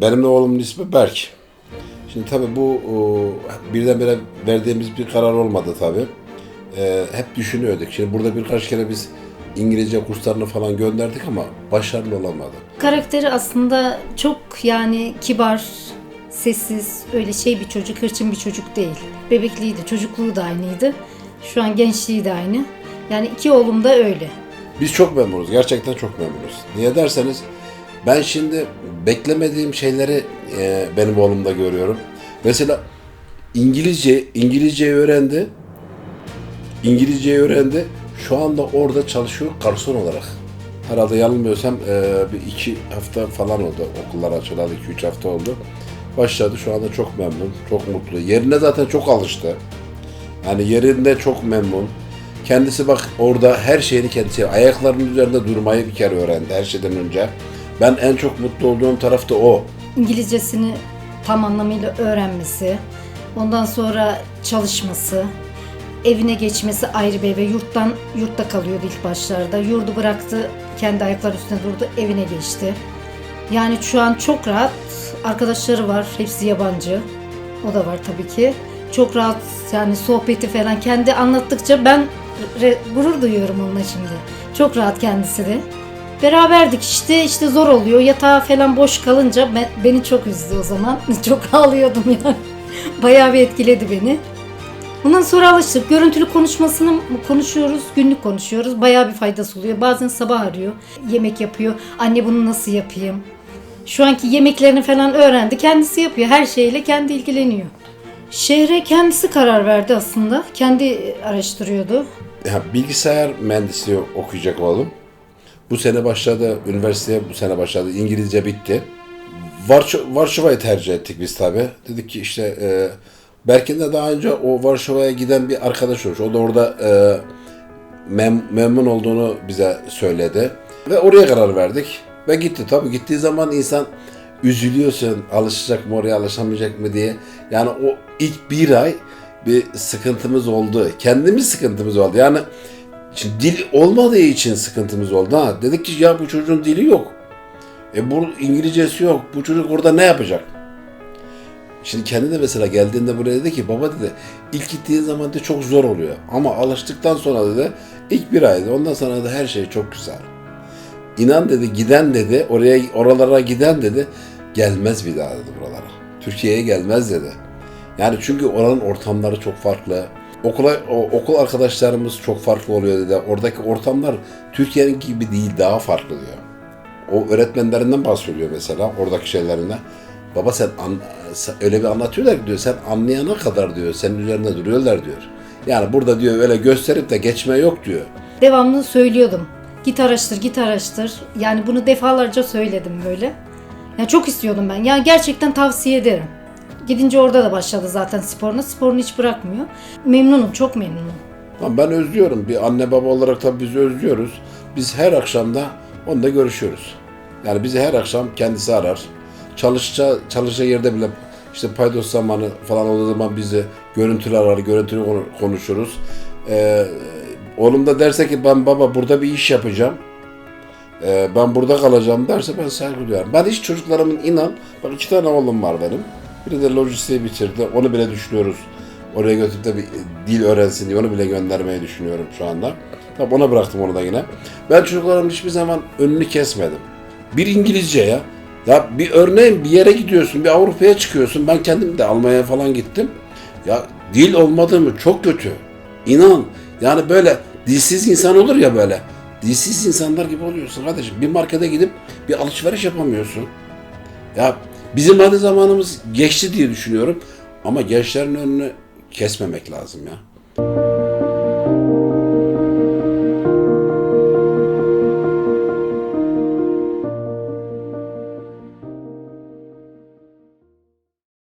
Benim de oğlumun ismi Berk. Şimdi tabii bu o, birdenbire verdiğimiz bir karar olmadı tabii. Ee, hep düşünüyorduk. Şimdi burada birkaç kere biz İngilizce kurslarını falan gönderdik ama başarılı olamadı. Karakteri aslında çok yani kibar, sessiz, öyle şey bir çocuk, hırçın bir çocuk değil. Bebekliydi, çocukluğu da aynıydı. Şu an gençliği de aynı. Yani iki oğlum da öyle. Biz çok memnunuz. Gerçekten çok memnunuz. Niye derseniz ben şimdi beklemediğim şeyleri e, benim oğlumda görüyorum. Mesela İngilizce İngilizceyi öğrendi. İngilizceyi öğrendi. Şu anda orada çalışıyor garson olarak. Herhalde yanılmıyorsam e, bir iki hafta falan oldu. Okullar açılalı iki üç hafta oldu. Başladı şu anda çok memnun, çok mutlu. Yerine zaten çok alıştı. Yani yerinde çok memnun. Kendisi bak orada her şeyini kendisi ayaklarının üzerinde durmayı bir kere öğrendi her şeyden önce. Ben en çok mutlu olduğum taraf da o. İngilizcesini tam anlamıyla öğrenmesi, ondan sonra çalışması, evine geçmesi ayrı bir eve. Yurttan, yurtta kalıyordu ilk başlarda. Yurdu bıraktı, kendi ayakları üstüne durdu, evine geçti. Yani şu an çok rahat. Arkadaşları var, hepsi yabancı. O da var tabii ki. Çok rahat yani sohbeti falan kendi anlattıkça ben gurur duyuyorum onunla şimdi. Çok rahat kendisi de. Beraberdik işte işte zor oluyor. Yatağa falan boş kalınca ben, beni çok üzdü o zaman. çok ağlıyordum yani. Bayağı bir etkiledi beni. Bundan sonra alıştık. Görüntülü konuşmasını konuşuyoruz, günlük konuşuyoruz. Bayağı bir faydası oluyor. Bazen sabah arıyor, yemek yapıyor. Anne bunu nasıl yapayım? Şu anki yemeklerini falan öğrendi. Kendisi yapıyor. Her şeyle kendi ilgileniyor. Şehre kendisi karar verdi aslında. Kendi araştırıyordu. Ya, bilgisayar mühendisliği okuyacak oğlum. Bu sene başladı, üniversiteye bu sene başladı. İngilizce bitti. Varş- Varşova'yı tercih ettik biz tabi. Dedik ki işte e, Berk'in de daha önce o Varşova'ya giden bir arkadaş olmuş. O da orada e, mem- memnun olduğunu bize söyledi. Ve oraya karar verdik. Ve gitti. Tabi gittiği zaman insan üzülüyorsun. Alışacak mı oraya alışamayacak mı diye. Yani o ilk bir ay bir sıkıntımız oldu. Kendimiz sıkıntımız oldu. Yani şimdi dil olmadığı için sıkıntımız oldu. Ha, dedik ki ya bu çocuğun dili yok. E bu İngilizcesi yok. Bu çocuk orada ne yapacak? Şimdi kendi de mesela geldiğinde buraya dedi ki baba dedi ilk gittiğin zaman da çok zor oluyor. Ama alıştıktan sonra dedi ilk bir ayda ondan sonra da her şey çok güzel. İnan dedi giden dedi oraya oralara giden dedi gelmez bir daha dedi buralara. Türkiye'ye gelmez dedi. Yani çünkü oranın ortamları çok farklı. Okula o- okul arkadaşlarımız çok farklı oluyor dedi. Oradaki ortamlar Türkiye'nin gibi değil daha farklı diyor. O öğretmenlerinden bahsediyor mesela oradaki şeylerine. Baba sen, an, sen öyle bir anlatıyorlar ki diyor sen anlayana kadar diyor senin üzerinde duruyorlar diyor. Yani burada diyor öyle gösterip de geçme yok diyor. Devamlı söylüyordum. Git araştır, git araştır. Yani bunu defalarca söyledim böyle. Ya çok istiyordum ben. Ya gerçekten tavsiye ederim. Gidince orada da başladı zaten sporuna. Sporunu hiç bırakmıyor. Memnunum, çok memnunum. Ben özlüyorum. Bir anne baba olarak tabii biz özlüyoruz. Biz her akşamda onunla görüşüyoruz. Yani bizi her akşam kendisi arar. Çalışacağı, çalışacağı yerde bile işte paydos zamanı falan olduğu zaman bizi görüntülü arar, görüntülü konu- konuşuruz. Ee, oğlum da derse ki ben baba burada bir iş yapacağım. Ee, ben burada kalacağım derse ben saygı duyarım. Ben hiç çocuklarımın inan, bak iki tane oğlum var benim. Biri de lojistiği bitirdi. Onu bile düşünüyoruz. Oraya götürüp de bir dil öğrensin diye onu bile göndermeyi düşünüyorum şu anda. Tabi ona bıraktım onu da yine. Ben çocuklarımın hiçbir zaman önünü kesmedim. Bir İngilizce ya. Ya bir örneğin bir yere gidiyorsun, bir Avrupa'ya çıkıyorsun. Ben kendim de Almanya'ya falan gittim. Ya dil olmadığı mı çok kötü. İnan. Yani böyle dilsiz insan olur ya böyle. Dilsiz insanlar gibi oluyorsun kardeşim. Bir markete gidip bir alışveriş yapamıyorsun. Ya bizim hadi zamanımız geçti diye düşünüyorum. Ama gençlerin önünü kesmemek lazım ya.